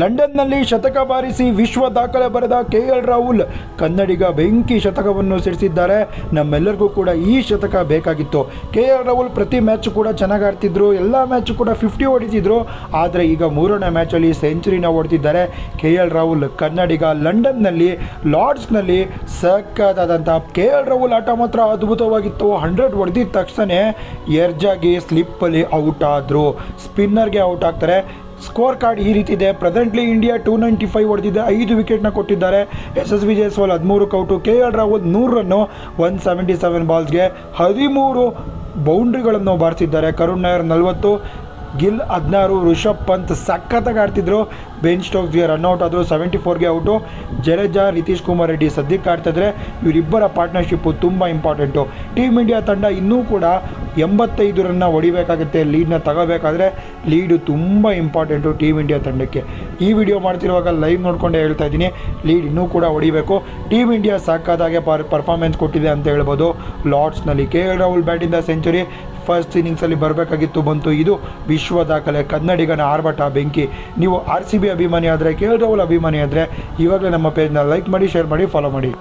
ಲಂಡನ್ನಲ್ಲಿ ಶತಕ ಬಾರಿಸಿ ವಿಶ್ವ ದಾಖಲೆ ಬರೆದ ಕೆ ಎಲ್ ರಾಹುಲ್, ಕನ್ನಡಿಗ ಬೆಂಕಿ ಶತಕವನ್ನು ಸಿಡಿಸಿದ್ದಾರೆ. ನಮ್ಮೆಲ್ಲರಿಗೂ ಕೂಡ ಈ ಶತಕ ಬೇಕಾಗಿತ್ತು. ಕೆ ಎಲ್ ರಾಹುಲ್ ಪ್ರತಿ ಮ್ಯಾಚ್ ಕೂಡ ಚೆನ್ನಾಗಿ ಆಡ್ತಿದ್ರು, ಎಲ್ಲ ಮ್ಯಾಚ್ ಕೂಡ ಫಿಫ್ಟಿ ಹೊಡಿತಿದ್ರು. ಆದರೆ ಈಗ ಮೂರನೇ ಮ್ಯಾಚಲ್ಲಿ ಸೆಂಚುರಿನ ಹೊಡೆದಿದ್ದಾರೆ ಕೆ ಎಲ್ ರಾಹುಲ್, ಕನ್ನಡಿಗ ಲಂಡನ್ನಲ್ಲಿ, ಲಾರ್ಡ್ಸ್ನಲ್ಲಿ ಸಖತ್ತಾದಂಥ ಕೆ ಎಲ್ ರಾಹುಲ್ ಆಟ ಮಾತ್ರ ಅದ್ಭುತವಾಗಿತ್ತು. ಹಂಡ್ರೆಡ್ ಹೊಡೆದಿದ ತಕ್ಷಣ ಎರ್ಜಾಗಿ ಸ್ಲಿಪ್ಪಲ್ಲಿ ಔಟ್ ಆದರು. ಸ್ಪಿನ್ನರ್ಗೆ ಔಟ್ ಆಗ್ತಾರೆ. ಸ್ಕೋರ್ ಕಾರ್ಡ್ ಈ ರೀತಿ ಇದೆ. Presently India two ninety five ಹೊಡೆದಿದೆ. ಐದು ವಿಕೆಟ್ನ ಕೊಟ್ಟಿದ್ದಾರೆ. ಎಸ್ ಎಸ್ ವಿ ಜೈಸ್ವಾಲ್ ಹದಿಮೂರು ಕೌಟು ಕೆ ಎಲ್ ರಾಹುಲ್ ನೂರು ರನ್ನು ಒನ್ ಸೆವೆಂಟಿ ಸೆವೆನ್ ಬಾಲ್ಸ್ಗೆ ಹದಿಮೂರು ಬೌಂಡ್ರಿಗಳನ್ನು ಬಾರಿಸಿದ್ದಾರೆ. ಕರುಣ್ ನಾಯರ್ ನಲವತ್ತು ಗಿಲ್ ಹದಿನಾರು ರಿಷಬ್ ಪಂತ್ ಸಖತ್ತಾಗಿ ಆಡ್ತಿದ್ರು. ಬೆನ್ ಸ್ಟೋಕ್ಸ್ಗೆ ರನ್ಔಟ್ ಆದರು ಸೆವೆಂಟಿ ಫೋರ್ಗೆ ಔಟು ಜಡೇಜಾ ನಿತೀಶ್ ಕುಮಾರ್ ರೆಡ್ಡಿ ಸದ್ಯಕ್ಕೆ ಆಡ್ತಿದ್ರೆ ಇವರಿಬ್ಬರ ಪಾರ್ಟ್ನರ್ಶಿಪ್ಪು ತುಂಬ ಇಂಪಾರ್ಟೆಂಟು ಟೀಮ್ ಇಂಡಿಯಾ ತಂಡ ಇನ್ನೂ ಕೂಡ ಎಂಬತ್ತೈದು ರನ್ನ ಹೊಡಿಬೇಕಾಗುತ್ತೆ ಲೀಡ್ನ ತಗೋಬೇಕಾದ್ರೆ ಲೀಡು ತುಂಬ ಇಂಪಾರ್ಟೆಂಟು ಟೀಮ್ ಇಂಡಿಯಾ ತಂಡಕ್ಕೆ. ಈ ವಿಡಿಯೋ ಮಾಡ್ತಿರುವಾಗ ಲೈವ್ ನೋಡಿಕೊಂಡೇ ಹೇಳ್ತಾ ಇದ್ದೀನಿ ಲೀಡ್ ಇನ್ನೂ ಕೂಡ ಹೊಡಿಬೇಕು. ಟೀಮ್ ಇಂಡಿಯಾ ಸಾಕಾದಾಗೆ ಪರ್ ಪರ್ಫಾರ್ಮೆನ್ಸ್ ಕೊಟ್ಟಿದೆ ಅಂತ ಹೇಳ್ಬೋದು. ಲಾರ್ಡ್ಸ್ನಲ್ಲಿ ಕೆ ಎಲ್ ರಾಹುಲ್ ಬ್ಯಾಟಿಂದ ಸೆಂಚುರಿ ಫಸ್ಟ್ ಇನ್ನಿಂಗ್ಸಲ್ಲಿ ಬರಬೇಕಾಗಿತ್ತು ಬಂತು. ಇದು ವಿಶ್ವ ದಾಖಲೆ, ಕನ್ನಡಿಗನ ಆರ್ಭಟ ಬೆಂಕಿ. ನೀವು ಆರ್ ಸಿ ಬಿ ಅಭಿಮಾನಿ ಆದರೆ, ಕೆ ಎಲ್ ರಾಹುಲ್ ಅಭಿಮಾನಿ ಆದರೆ ಇವಾಗಲೇ ನಮ್ಮ ಪೇಜ್ನ ಲೈಕ್ ಮಾಡಿ ಶೇರ್ ಮಾಡಿ ಫಾಲೋ ಮಾಡಿ.